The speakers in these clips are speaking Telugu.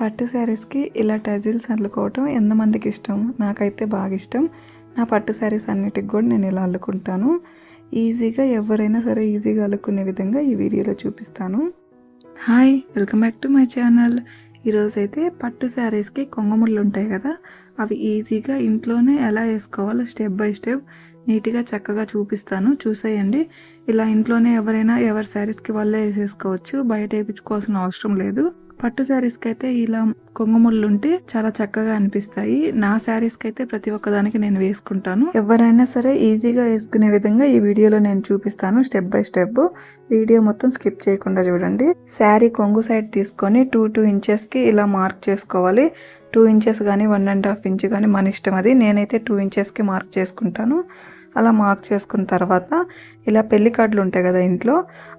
పట్టు శారీస్కి ఇలా టజిల్స్ అల్లుకోవటం ఎంతమందికి ఇష్టం? నాకైతే బాగా ఇష్టం. నా పట్టు శారీస్ అన్నిటికి కూడా నేను ఇలా అల్లుకుంటాను. ఈజీగా ఎవరైనా సరే ఈజీగా అల్లుకునే విధంగా ఈ వీడియోలో చూపిస్తాను. Hi welcome back to my channel. ఈరోజు అయితే పట్టు శారీస్కి కొంగముళ్ళు ఉంటాయి కదా అవి ఈజీగా ఇంట్లోనే ఎలా వేసుకోవాలో స్టెప్ బై స్టెప్ నీట్గా చక్కగా చూపిస్తాను. చూసేయండి. ఇలా ఇంట్లోనే ఎవరైనా ఎవరి శారీస్కి వాళ్ళే వేసేసుకోవచ్చు. బయట వేయించుకోవాల్సిన అవసరం లేదు. పట్టు శారీస్కి అయితే ఇలా కొంగుముళ్ళు ఉంటే చాలా చక్కగా అనిపిస్తాయి. నా శారీస్కి అయితే ప్రతి ఒక్కదానికి నేను వేసుకుంటాను. ఎవరైనా సరే ఈజీగా వేసుకునే విధంగా ఈ వీడియోలో నేను చూపిస్తాను స్టెప్ బై స్టెప్. వీడియో మొత్తం స్కిప్ చేయకుండా చూడండి. శారీ కొంగు సైడ్ తీసుకొని టూ టూ ఇంచెస్కి ఇలా మార్క్ చేసుకోవాలి. టూ ఇంచెస్ కానీ వన్ అండ్ హాఫ్ ఇంచ్ కానీ మన ఇష్టం అది. నేనైతే టూ ఇంచెస్కి మార్క్ చేసుకుంటాను. అలా మార్క్ చేసుకున్న తర్వాత ఇలా పెళ్ళి కార్డులు ఉంటాయి కదా ఇంట్లో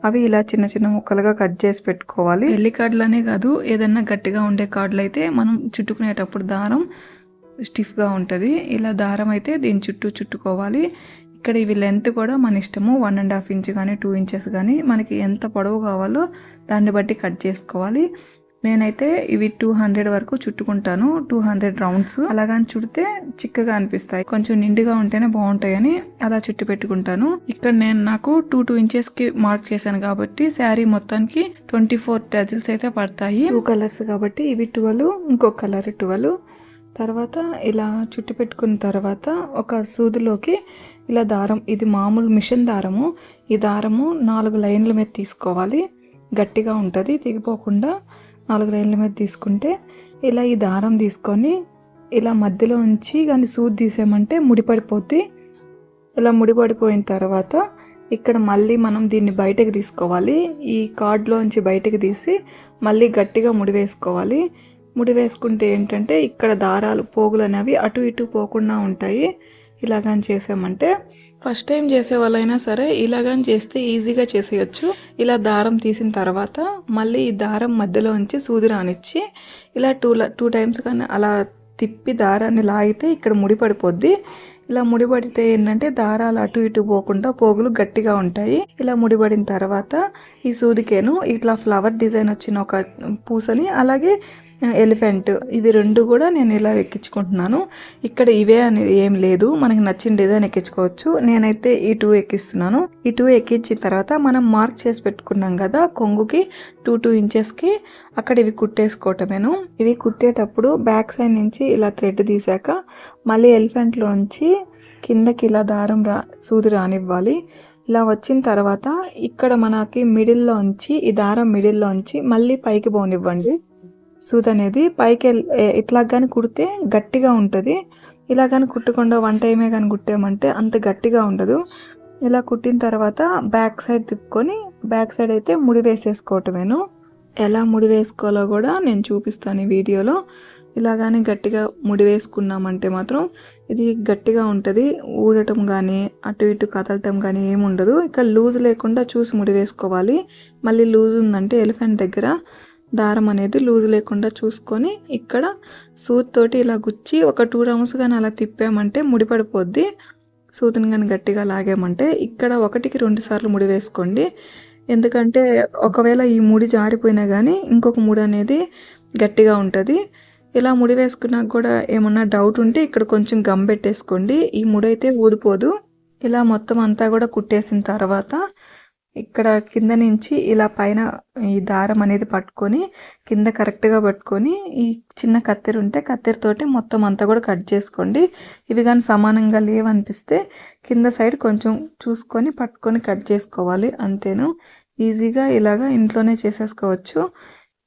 అవి ఇలా చిన్న చిన్న ముక్కలుగా కట్ చేసి పెట్టుకోవాలి. పెళ్ళి కార్డులనే కాదు ఏదన్నా గట్టిగా ఉండే కార్డులు అయితే మనం చుట్టుకునేటప్పుడు దారం స్టిఫ్గా ఉంటుంది. ఇలా దారం అయితే దీని చుట్టూ చుట్టుకోవాలి. ఇక్కడ ఇవి లెంత్ కూడా మన ఇష్టము వన్ అండ్ హాఫ్ ఇంచ్ కానీ టూ ఇంచెస్ కానీ మనకి ఎంత పొడవు కావాలో దాన్ని బట్టి కట్ చేసుకోవాలి. నేనైతే ఇవి టూ హండ్రెడ్ వరకు చుట్టుకుంటాను. Two hundred rounds. అలాగని చుడితే చిక్కగా అనిపిస్తాయి. కొంచెం నిండుగా ఉంటేనే బాగుంటాయని అలా చుట్టు పెట్టుకుంటాను. ఇక్కడ నేను నాకు టూ టూ ఇంచెస్కి మార్క్ చేశాను కాబట్టి శారీ మొత్తానికి ట్వంటీ ఫోర్ టజిల్స్ అయితే పడతాయి. టూ కలర్స్ కాబట్టి ఇవి ట్వెల్వ్ ఇంకొక కలర్ ట్వెల్వ్. తర్వాత ఇలా చుట్టు పెట్టుకున్న తర్వాత ఒక సూదిలోకి ఇలా దారం ఇది మామూలు మిషన్ దారము. ఈ దారము నాలుగు లైన్ల మీద తీసుకోవాలి. గట్టిగా ఉంటుంది తెగిపోకుండా నాలుగు లైన్ల మీద తీసుకుంటే ఇలా ఈ దారం తీసుకొని ఇలా మధ్యలో ఉంచి కానీ సూది తీసామంటే ముడిపడిపోద్ది ఇలా ముడిపడిపోయిన తర్వాత ఇక్కడ మళ్ళీ మనం దీన్ని బయటకు తీసుకోవాలి. ఈ కార్డ్లోంచి బయటకు తీసి మళ్ళీ గట్టిగా ముడి వేసుకోవాలి. ముడి వేసుకుంటే ఏంటంటే ఇక్కడ దారాలు పోగులు అనేవి అటు ఇటు పోకుండా ఉంటాయి. ఇలాగని చేసామంటే ఫస్ట్ టైం చేసే వాళ్ళైనా సరే ఇలాగని చేస్తే ఈజీగా చేసేయచ్చు. ఇలా దారం తీసిన తర్వాత మళ్ళీ ఈ దారం మధ్యలో ఉంచి సూది రానిచ్చి ఇలా టూ టూ టైమ్స్ కానీ అలా తిప్పి దారాన్ని లాగితే ఇక్కడ ముడిపడిపోద్ది ఇలా ముడిపడితే ఏంటంటే దారాలు అటు ఇటు పోకుండా పోగులు గట్టిగా ఉంటాయి. ఇలా ముడిపడిన తర్వాత ఈ సూదికేను ఇట్లా ఫ్లవర్ డిజైన్ వచ్చిన ఒక పూసని అలాగే ఎలిఫెంట్. ఇవి రెండు కూడా నేను ఇలా ఎక్కించుకుంటున్నాను. ఇక్కడ ఇవే అని ఏం లేదు. మనకి నచ్చిన డిజైన్ ఎక్కించుకోవచ్చు. నేనైతే ఈ టూ ఎక్కిస్తున్నాను. ఈ టూ ఎక్కించిన తర్వాత మనం మార్క్ చేసి పెట్టుకున్నాం కదా కొంగుకి టూ టూ ఇంచెస్కి. అక్కడ ఇవి కుట్టేసుకోవటమేను. ఇవి కుట్టేటప్పుడు బ్యాక్ సైడ్ నుంచి ఇలా థ్రెడ్ తీసాక మళ్ళీ ఎలిఫెంట్లోంచి కిందకి ఇలా దారం రా సూది రానివ్వాలి. ఇలా వచ్చిన తర్వాత ఇక్కడ మనకి మిడిల్లో ఉంచి ఈ దారం మిడిల్లో ఉంచి మళ్ళీ పైకి పోనివ్వండి. సూద్ అనేది పైకి ఇట్లా కానీ కుడితే గట్టిగా ఉంటుంది. ఇలా కానీ కుట్టకుండా వన్ టైమే కానీ కుట్టామంటే అంత గట్టిగా ఉండదు. ఇలా కుట్టిన తర్వాత బ్యాక్ సైడ్ తిప్పుకొని బ్యాక్ సైడ్ అయితే ముడి వేసేసుకోవటమేను. ఎలా ముడి వేసుకోవాలో కూడా నేను చూపిస్తాను ఈ వీడియోలో. ఇలాగానే గట్టిగా ముడి వేసుకున్నామంటే మాత్రం ఇది గట్టిగా ఉంటుంది. ఊడటం కానీ అటు ఇటు కదలటం కానీ ఏమి ఉండదు ఇక్కడ లూజ్ లేకుండా చూసి ముడి వేసుకోవాలి. మళ్ళీ లూజ్ ఉందంటే ఎలిఫెంట్ దగ్గర దారం అనేది లూజ్ లేకుండా చూసుకొని ఇక్కడ సూత్ తోటి ఇలా గుచ్చి ఒక టూ రౌండ్స్ కానీ అలా తిప్పామంటే ముడిపడిపోద్ది సూతిని కానీ గట్టిగా లాగామంటే ఇక్కడ ఒకటికి రెండు సార్లు ముడి వేసుకోండి. ఎందుకంటే ఒకవేళ ఈ ముడి జారిపోయినా కానీ ఇంకొక ముడి అనేది గట్టిగా ఉంటుంది. ఇలా ముడి వేసుకున్నాక కూడా ఏమన్నా డౌట్ ఉంటే ఇక్కడ కొంచెం గమ్ పెట్టేసుకోండి. ఈ ముడి అయితే ఊడిపోదు. ఇలా మొత్తం అంతా కూడా కుట్టేసిన తర్వాత ఇక్కడ కింద నుంచి ఇలా పైన ఈ దారం అనేది పట్టుకొని కింద కరెక్ట్గా పట్టుకొని ఈ చిన్న కత్తెర ఉంటే కత్తెరతోటి మొత్తం అంతా కూడా కట్ చేసుకోండి. ఇవి కానీ సమానంగా లేవనిపిస్తే కింద సైడ్ కొంచెం చూసుకొని పట్టుకొని కట్ చేసుకోవాలి అంతేను. ఈజీగా ఇలాగా ఇంట్లోనే చేసేసుకోవచ్చు.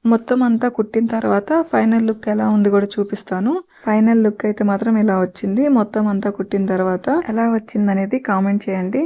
మొత్తం అంతా కుట్టిన తర్వాత ఫైనల్ లుక్ ఎలా ఉంది కూడా చూపిస్తాను. ఫైనల్ లుక్ అయితే మాత్రం ఇలా వచ్చింది. మొత్తం అంతా కుట్టిన తర్వాత ఎలా వచ్చింది అనేది కామెంట్ చేయండి.